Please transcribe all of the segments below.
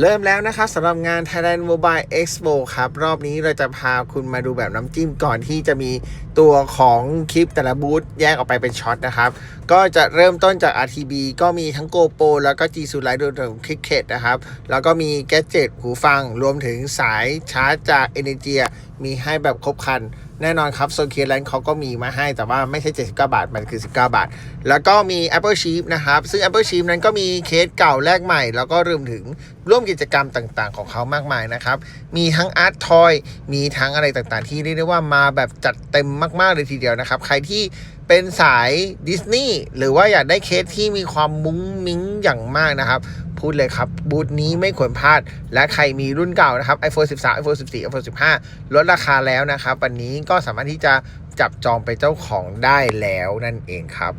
เริ่มแล้วนะครับสำหรับงาน Thailand Mobile Expo ครับ รอบนี้เราจะพาคุณมาดูแบบน้ำจิ้มก่อนที่จะมีตัวของคลิปแต่ละบูธแยกออกไปเป็นช็อตนะครับ ก็จะเริ่มต้นจาก RTB ก็มีทั้ง GoPro แล้วก็ G s u l i t e รวมถึง Cricket นะครับ แล้วก็มีแกจ e t หูฟัง รวมถึงสายชาร์จจาก Energia มีให้แบบครบครัน แน่นอนครับโซเคียแลนด์เขาก็มีมาให้แต่ว่าไม่ใช่ 79 บาท มันคือ 19 บาท แล้วก็มี Apple Sheep นะครับ ซึ่ง Apple Sheep นั้นก็มีเคสเก่าแลกใหม่ แล้วก็รวมถึงร่วมกิจกรรมต่างๆ ของเขามากมายนะครับ มีทั้งอาร์ตทอยมีทั้งอะไรต่างๆ ที่เรียกได้ว่ามาแบบจัดเต็มมากๆเลยทีเดียวนะครับ ใครที่เป็นสายดิสนีย์หรือว่าอยากได้เคสที่มีความมุ้งมิ้งอย่างมากนะครับ พูดเลยครับ บูธนี้ไม่ควรพลาด และใครมีรุ่นเก่านะครับ iPhone 13 iPhone 14 iPhone 15 ลดราคาแล้วนะครับ วันนี้ก็สามารถที่จะจับจองไปนเจ้าของได้แล้วนั่นเองครับ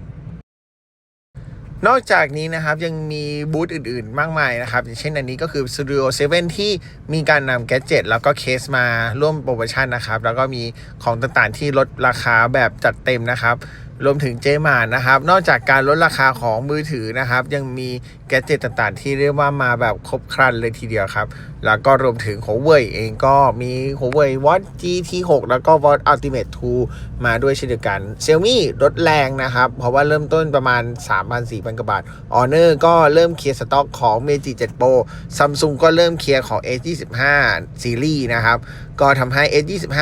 นอกจากนี้นะครับยังมีบูธอื่นๆ มากมายนะครับ อย่างเช่นอันนี้ก็คือ Studio 7 ที่มีการนำแกจ e t แล้วก็เคสมาร่วมโปรโมชั่นนะครับ แล้วก็มีของต่างๆที่ลดราคาแบบจัดเต็มนะครับ รวมถึงเจมานนะครับ นอกจากการลดราคาของมือถือนะครับ ยังมีแกจ e t ต่างๆ ที่เรียกว่ามาแบบครบครันเลยทีเดียวครับ แล้วก็รวมถึง Huawei เองก็มี Huawei Watch GT6 แล้วก็ Watch Ultimate 2 มาด้วยเช่นเดียวกัน Xiaomi ลดแรงนะครับ เพราะว่าเริ่มต้นประมาณ 3,000-4,000กว่าบาท Honor ก็เริ่มเคลียร์สต็อกของ Meiji 7 Pro Samsung ก็เริ่มเคลียร์ของ S25 ซีรีส์นะครับ ก็ทำให้ S25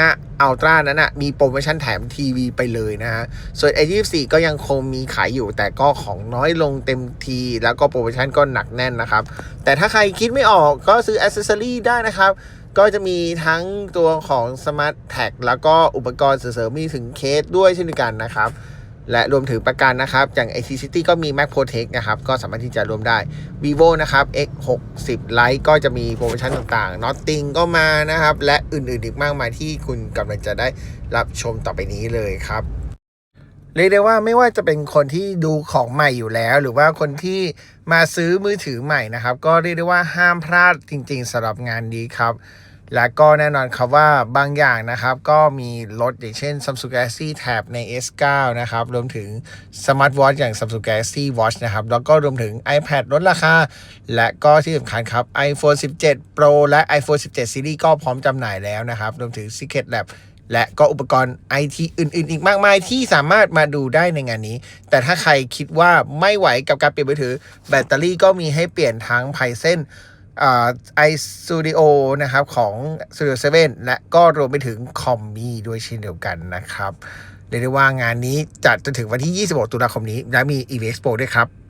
Ultra นั้นนะมีโปรโมชั่นแถมทีวีไปเลยนะฮะ ส่วน S24 ก็ยังคงมีขายอยู่ แต่ก็ของน้อยลงเต็มที แล้วก็โปรโมชั่นก็หนักแน่นนะครับ แต่ถ้าใครคิดไม่ออกก็ซื้ออ c เซสซอรีได้นะครับ ก็จะมีทั้งตัวของ Smart Tag แล้วก็อุปกรณ์เสริมมีถึงเคสด้วยเช่นกันนะครับ และรวมถึงประกันนะครับอย่าง IT City ก็มี Mac Protect นะครับ ก็สามารถที่จะรวมได้ vivo นะครับ x 6 0 Lite ก็จะมีโปรโมชั่นต่างๆ Nothing ก็มานะครับ และอื่นๆอีกมากมายที่คุณกำลังจะได้รับชมต่อไปนี้เลยครับเรียกได้ว่าไม่ว่าจะเป็นคนที่ดูของใหม่อยู่แล้ว หรือว่าคนที่มาซื้อมือถือใหม่นะครับ ก็เรียกได้ว่าห้ามพลาดจริง ๆสำหรับงานนี้ครับ และก็แน่นอนครับว่าบางอย่างนะครับก็มีลดอย่างเช่น Samsung Galaxy Tab ใน S9 นะครับรวมถึง Smart Watch อย่าง Samsung Galaxy Watch นะครับแล้วก็รวมถึง iPad ลดราคา และก็ที่สำคัญครับ iPhone 17 Pro และ iPhone 17 Series ก็พร้อมจำหน่ายแล้วนะครับรวมถึง Secret Lab และก็อุปกรณ์ไอทีอื่น ๆ อีกมากมายที่สามารถมาดูได้ในงานนี้ แต่ถ้าใครคิดว่าไม่ไหวกับการเปลี่ยนมือถือ แบตเตอรี่ก็มีให้เปลี่ยนทั้งไพเซน ไอสตูดิโอนะครับของ Studio 7และก็รวมไปถึงคอมมีด้วยเช่นเดียวกันนะครับเรียกได้ว่างานนี้จัดจนถึงวันที่ 26 ตุลาคมนี้ และมี e v e x p o ด้วยครับ